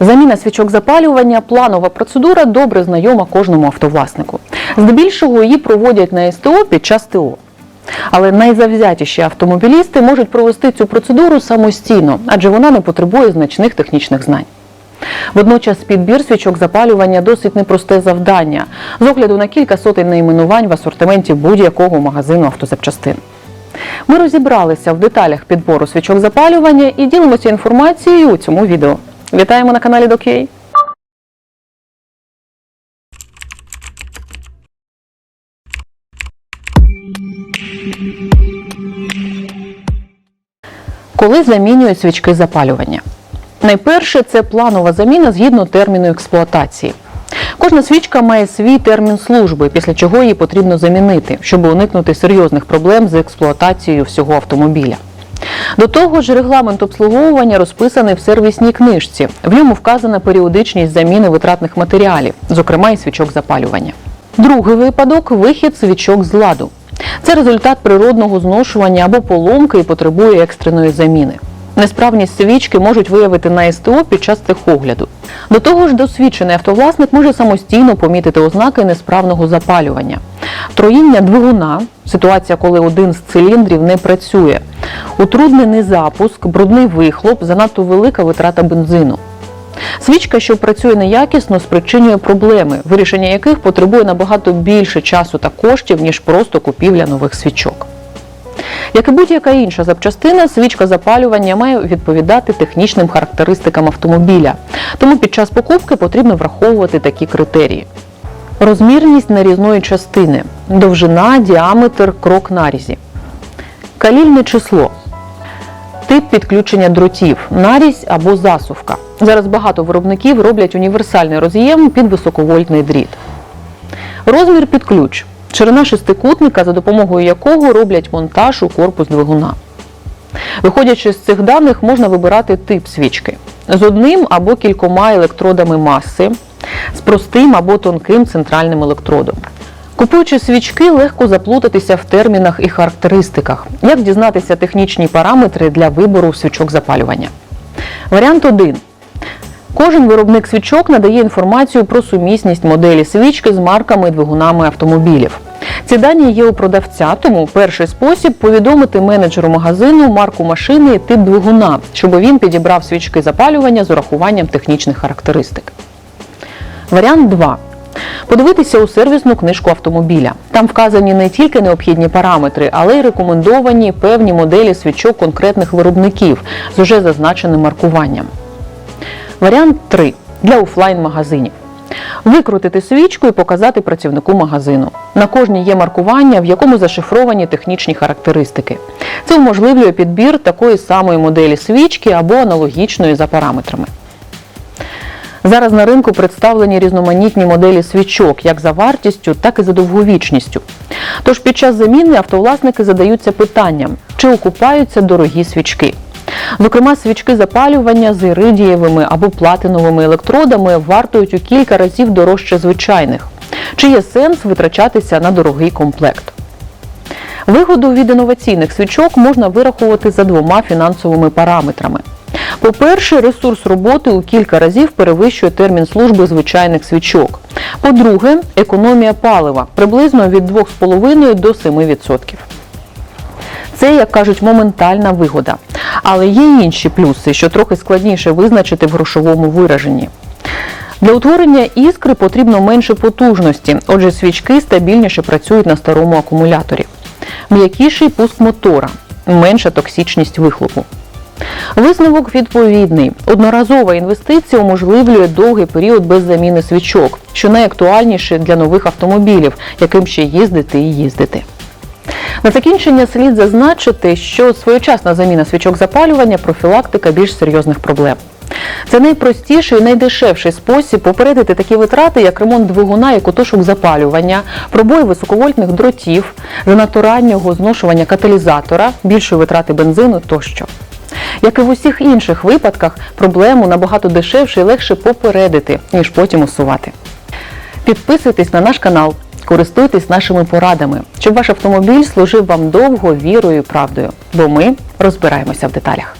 Заміна свічок запалювання планова процедура добре знайома кожному автовласнику. Здебільшого її проводять на СТО під час ТО. Але найзавзятіші автомобілісти можуть провести цю процедуру самостійно, адже вона не потребує значних технічних знань. Водночас підбір свічок запалювання досить непросте завдання з огляду на кілька сотень найменувань в асортименті будь-якого магазину автозапчастин. Ми розібралися в деталях підбору свічок запалювання і ділимося інформацією у цьому відео. Вітаємо на каналі Докей. Коли замінюють свічки запалювання? Найперше це планова заміна згідно терміну експлуатації. Кожна свічка має свій термін служби, після чого її потрібно замінити, щоб уникнути серйозних проблем з експлуатацією всього автомобіля. До того ж, регламент обслуговування розписаний в сервісній книжці. В ньому вказана періодичність заміни витратних матеріалів, зокрема і свічок запалювання. Другий випадок вихід свічок з ладу. Це результат природного зношування або поломки і потребує екстреної заміни. Несправність свічки можуть виявити на СТО під час техогляду. До того ж, досвідчений автовласник може самостійно помітити ознаки несправного запалювання. Троїння двигуна ситуація, коли один з циліндрів не працює, утруднений запуск, брудний вихлоп, занадто велика витрата бензину. Свічка, що працює неякісно, спричинює проблеми, вирішення яких потребує набагато більше часу та коштів, ніж просто купівля нових свічок. Як і будь-яка інша запчастина, свічка запалювання має відповідати технічним характеристикам автомобіля. Тому під час покупки потрібно враховувати такі критерії. Розмірність нарізної частини, довжина, діаметр, крок нарізі. Калільне число. Тип підключення дротів, нарізь або засувка. Зараз багато виробників роблять універсальний роз'єм під високовольтний дріт. Розмір під ключ. Ширина шестикутника, за допомогою якого роблять монтаж у корпус двигуна. Виходячи з цих даних, можна вибирати тип свічки з одним або кількома електродами маси, з простим або тонким центральним електродом. Купуючи свічки, легко заплутатися в термінах і характеристиках. Як дізнатися технічні параметри для вибору свічок запалювання? Варіант 1. Кожен виробник свічок надає інформацію про сумісність моделі свічки з марками і двигунами автомобілів. Ці дані є у продавця, тому перший спосіб повідомити менеджеру магазину марку машини і тип двигуна, щоб він підібрав свічки запалювання з урахуванням технічних характеристик. Варіант 2. Подивитися у сервісну книжку автомобіля. Там вказані не тільки необхідні параметри, але й рекомендовані певні моделі свічок конкретних виробників з уже зазначеним маркуванням. Варіант 3 для офлайн-магазинів. Викрутити свічку і показати працівнику магазину. На кожній є маркування, в якому зашифровані технічні характеристики. Це уможливлює підбір такої самої моделі свічки або аналогічної за параметрами. Зараз на ринку представлені різноманітні моделі свічок як за вартістю, так і за довговічністю. Тож під час заміни автовласники задаються питанням, чи окупаються дорогі свічки. Зокрема, свічки запалювання з іридієвими або платиновими електродами вартують у кілька разів дорожче звичайних. Чи є сенс витрачатися на дорогий комплект? Вигоду від інноваційних свічок можна вирахувати за двома фінансовими параметрами. По-перше, ресурс роботи у кілька разів перевищує термін служби звичайних свічок. По-друге, економія палива приблизно від 2,5 до 7%. Це, як кажуть, моментальна вигода. Але є інші плюси, що трохи складніше визначити в грошовому вираженні. Для утворення іскри потрібно менше потужності, отже, свічки стабільніше працюють на старому акумуляторі. М'якіший пуск мотора, менша токсичність вихлопу. Висновок відповідний. Одноразова інвестиція уможливлює довгий період без заміни свічок, що найактуальніше для нових автомобілів, яким ще їздити і їздити. На закінчення слід зазначити, що своєчасна заміна свічок запалювання профілактика більш серйозних проблем. Це найпростіший і найдешевший спосіб попередити такі витрати, як ремонт двигуна і котушок запалювання, пробої високовольтних дротів, занадто раннього зношування каталізатора, більшої витрати бензину тощо. Як і в усіх інших випадках, проблему набагато дешевше і легше попередити, ніж потім усувати. Підписуйтесь на наш канал, користуйтесь нашими порадами, щоб ваш автомобіль служив вам довго вірою і правдою, бо ми розбираємося в деталях.